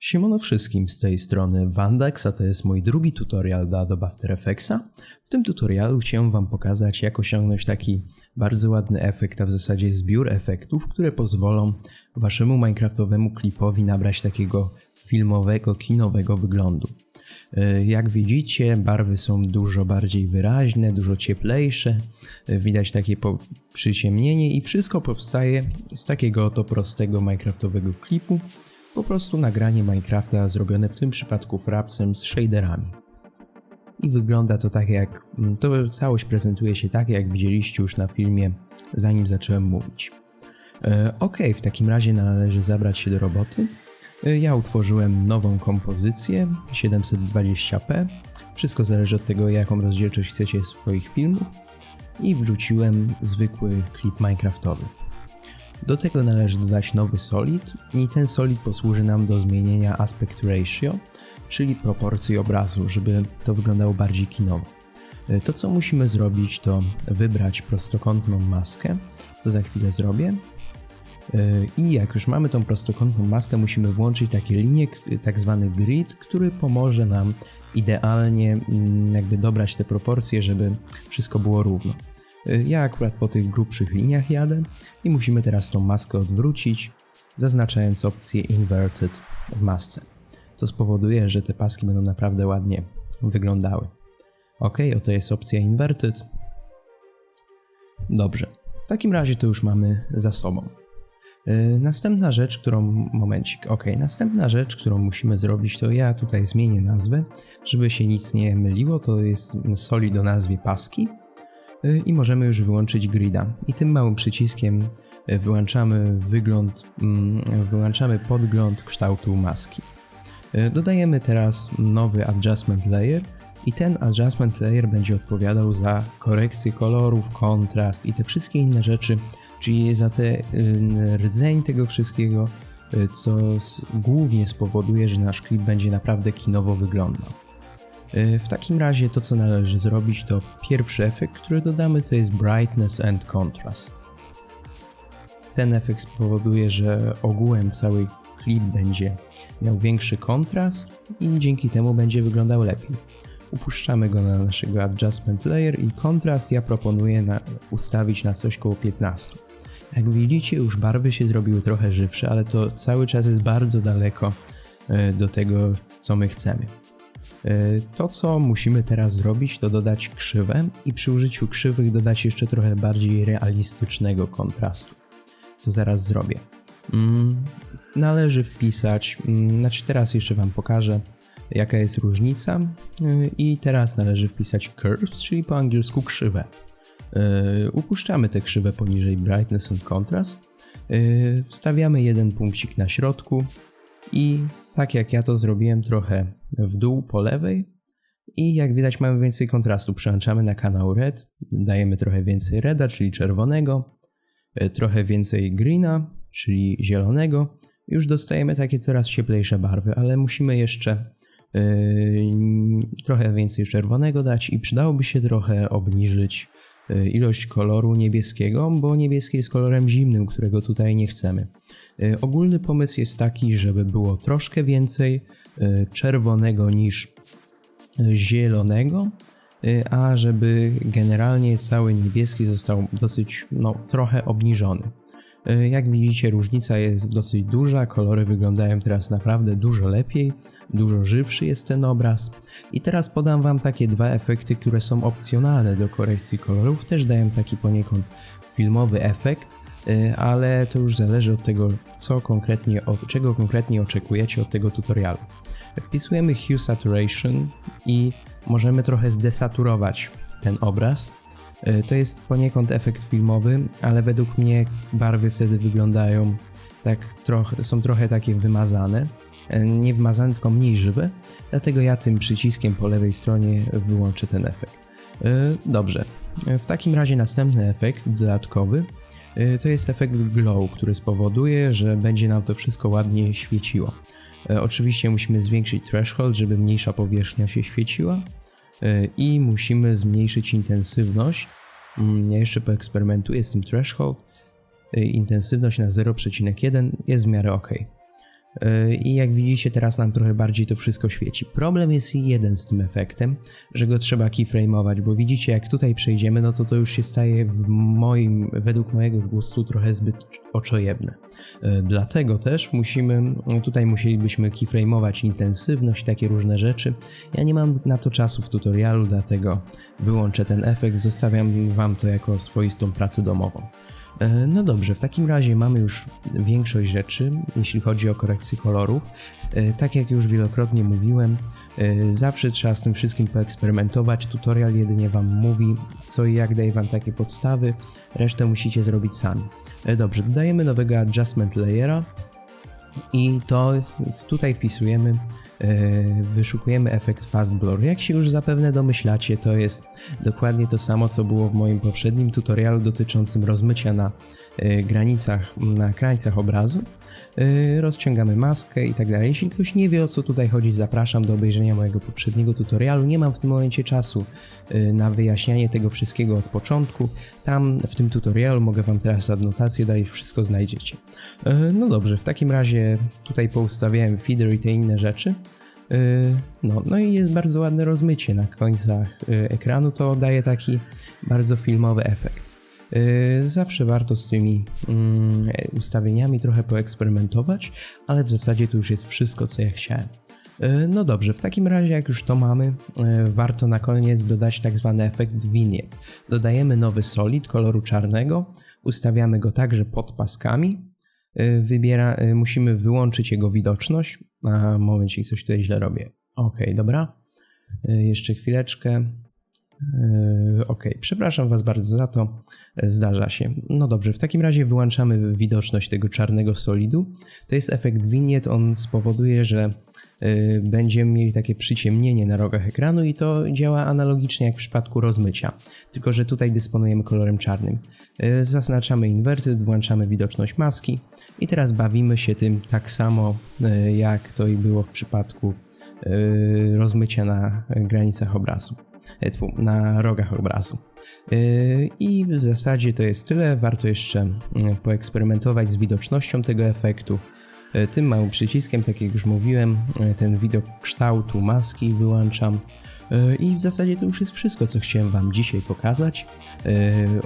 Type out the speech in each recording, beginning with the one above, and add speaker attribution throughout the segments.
Speaker 1: Siemano wszystkim, z tej strony Wandex, a to jest mój drugi tutorial do Adobe After Effectsa. W tym tutorialu chciałem Wam pokazać, jak osiągnąć taki bardzo ładny efekt, a w zasadzie zbiór efektów, które pozwolą Waszemu Minecraftowemu klipowi nabrać takiego filmowego, kinowego wyglądu. E, Jak widzicie, barwy są dużo bardziej wyraźne, dużo cieplejsze, e, widać takie przyciemnienie i wszystko powstaje z takiego oto prostego Minecraftowego klipu, po prostu nagranie Minecrafta zrobione w tym przypadku frapsem z shaderami. I wygląda to tak jak, mm, to całość prezentuje się tak jak widzieliście już na filmie zanim zacząłem mówić. E, ok, w takim razie należy zabrać się do roboty. E, Ja utworzyłem nową kompozycję 720p. Wszystko zależy od tego, jaką rozdzielczość chcecie swoich filmów. I wrzuciłem zwykły klip Minecraftowy. Do tego należy dodać nowy solid i ten solid posłuży nam do zmienienia aspect ratio, czyli proporcji obrazu, żeby to wyglądało bardziej kinowo. E, To co musimy zrobić to wybrać prostokątną maskę, co za chwilę zrobię. E, I jak już mamy tą prostokątną maskę, musimy włączyć takie linie, tak zwany grid, który pomoże nam idealnie mm, jakby dobrać te proporcje, żeby wszystko było równo. E, Ja akurat po tych grubszych liniach jadę i musimy teraz tą maskę odwrócić, zaznaczając opcję Inverted w masce. To spowoduje, że te paski będą naprawdę ładnie wyglądały. Ok, oto jest opcja Inverted. Dobrze, w takim razie to już mamy za sobą. Yy, Następna rzecz, którą. Momencik, ok. Następna rzecz, którą musimy zrobić, to ja tutaj zmienię nazwę, żeby się nic nie myliło. To jest solid o nazwie paski i możemy już wyłączyć grida. I tym małym przyciskiem yy, wyłączamy wygląd, mm, wyłączamy podgląd kształtu maski. Yy, Dodajemy teraz nowy adjustment layer i ten adjustment layer będzie odpowiadał za korekcję kolorów, kontrast i te wszystkie inne rzeczy, czyli za te y, rdzeń tego wszystkiego, y, co głównie spowoduje, że nasz klip będzie naprawdę kinowo wyglądał. Y, W takim razie to, co należy zrobić, to pierwszy efekt, który dodamy, to jest Brightness and Contrast. Ten efekt spowoduje, że ogółem cały klip będzie miał większy kontrast i dzięki temu będzie wyglądał lepiej. Upuszczamy go na naszego adjustment layer i kontrast ja proponuję na, ustawić na coś koło 15. Jak widzicie, już barwy się zrobiły trochę żywsze, ale to cały czas jest bardzo daleko e, do tego, co my chcemy. E, To, co musimy teraz zrobić, to dodać krzywę i przy użyciu krzywych dodać jeszcze trochę bardziej realistycznego kontrastu, co zaraz zrobię. Mm, Należy wpisać, mm, znaczy teraz jeszcze Wam pokażę, jaka jest różnica y, i teraz należy wpisać curves, czyli po angielsku krzywe. Y, Upuszczamy tę krzywę poniżej brightness and contrast, wstawiamy jeden punkcik na środku i tak jak ja to zrobiłem trochę w dół po lewej. I jak widać mamy więcej kontrastu, przełączamy na kanał red, dajemy trochę więcej reda, czyli czerwonego, y, trochę więcej greena, czyli zielonego, już dostajemy takie coraz cieplejsze barwy, ale musimy jeszcze yy, trochę więcej czerwonego dać i przydałoby się trochę obniżyć ilość koloru niebieskiego, bo niebieski jest kolorem zimnym, którego tutaj nie chcemy. Yy, ogólny pomysł jest taki, żeby było troszkę więcej yy, czerwonego niż zielonego, a żeby generalnie cały niebieski został dosyć, no, trochę obniżony. Y, Jak widzicie, różnica jest dosyć duża. Kolory wyglądają teraz naprawdę dużo lepiej, dużo żywszy jest ten obraz. I teraz podam Wam takie dwa efekty, które są opcjonalne do korekcji kolorów. Też dają taki poniekąd filmowy efekt, y, ale to już zależy od tego, co konkretnie, od czego konkretnie oczekujecie od tego tutorialu. Wpisujemy Hue Saturation i możemy trochę zdesaturować ten obraz. Y, To jest poniekąd efekt filmowy, ale według mnie barwy wtedy wyglądają tak trochę, są trochę takie wymazane. Y, Nie wymazane, tylko mniej żywe. Dlatego ja tym przyciskiem po lewej stronie wyłączę ten efekt. Y, Dobrze. W takim razie następny efekt dodatkowy to jest efekt glow, który spowoduje, że będzie nam to wszystko ładnie świeciło. Oczywiście musimy zwiększyć threshold, żeby mniejsza powierzchnia się świeciła i musimy zmniejszyć intensywność. Mm, Ja jeszcze poeksperymentuję z tym threshold. Y, Intensywność na 0,1 jest w miarę ok. Yy, I jak widzicie, teraz nam trochę bardziej to wszystko świeci. Problem jest jeden z tym efektem, że go trzeba keyframe'ować, bo widzicie, jak tutaj przejdziemy, no to to już się staje w moim, według mojego gustu trochę zbyt oczojebne. Yy, Dlatego też musimy, tutaj musielibyśmy keyframe'ować intensywność, takie różne rzeczy. Ja nie mam na to czasu w tutorialu, dlatego wyłączę ten efekt, zostawiam Wam to jako swoistą pracę domową. E, No dobrze, w takim razie mamy już większość rzeczy, jeśli chodzi o korekcję kolorów. E, Tak jak już wielokrotnie mówiłem, e, zawsze trzeba z tym wszystkim poeksperymentować. Tutorial jedynie Wam mówi, co i jak daje Wam takie podstawy, resztę musicie zrobić sami. Dobrze, dodajemy nowego adjustment layera i to tutaj wpisujemy, wyszukujemy efekt Fast Blur. Jak się już zapewne domyślacie, to jest dokładnie to samo, co było w moim poprzednim tutorialu dotyczącym rozmycia na e, granicach, na krańcach obrazu. E, Rozciągamy maskę i tak dalej. Jeśli ktoś nie wie o co tutaj chodzi, zapraszam do obejrzenia mojego poprzedniego tutorialu. Nie mam w tym momencie czasu e, na wyjaśnianie tego wszystkiego od początku. Tam w tym tutorialu mogę Wam teraz adnotację dać, wszystko znajdziecie. E, No dobrze, w takim razie tutaj poustawiałem feeder i te inne rzeczy. No, no i jest bardzo ładne rozmycie na końcach ekranu, to daje taki bardzo filmowy efekt. E, Zawsze warto z tymi mm, ustawieniami trochę poeksperymentować, ale w zasadzie to już jest wszystko, co ja chciałem. E, No dobrze, w takim razie jak już to mamy, e, warto na koniec dodać tak zwany efekt vignette. Dodajemy nowy solid koloru czarnego, ustawiamy go także pod paskami, wybiera, musimy wyłączyć jego widoczność. A momencik, coś tutaj źle robię. Ok, dobra. Jeszcze chwileczkę. E, Ok, przepraszam Was bardzo za to, E, zdarza się. No dobrze, w takim razie wyłączamy widoczność tego czarnego solidu. To jest efekt vignette, on spowoduje, że e, będziemy mieli takie przyciemnienie na rogach ekranu i to działa analogicznie jak w przypadku rozmycia, tylko że tutaj dysponujemy kolorem czarnym. Zaznaczamy inverted, włączamy widoczność maski i teraz bawimy się tym tak samo jak to i było w przypadku rozmycia na granicach obrazu, tfu, na rogach obrazu. Yy, I w zasadzie to jest tyle. Warto jeszcze mm, poeksperymentować z widocznością tego efektu. Tym małym przyciskiem, tak jak już mówiłem, ten widok kształtu maski wyłączam. I w zasadzie to już jest wszystko, co chciałem Wam dzisiaj pokazać.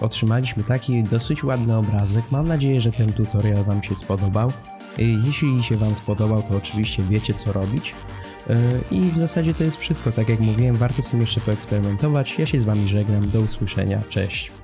Speaker 1: Otrzymaliśmy taki dosyć ładny obrazek. Mam nadzieję, że ten tutorial Wam się spodobał. Jeśli się Wam spodobał, to oczywiście wiecie, co robić. Yy, I w zasadzie to jest wszystko. Tak jak mówiłem, warto z tym jeszcze poeksperymentować. Ja się z Wami żegnam. Do usłyszenia. Cześć.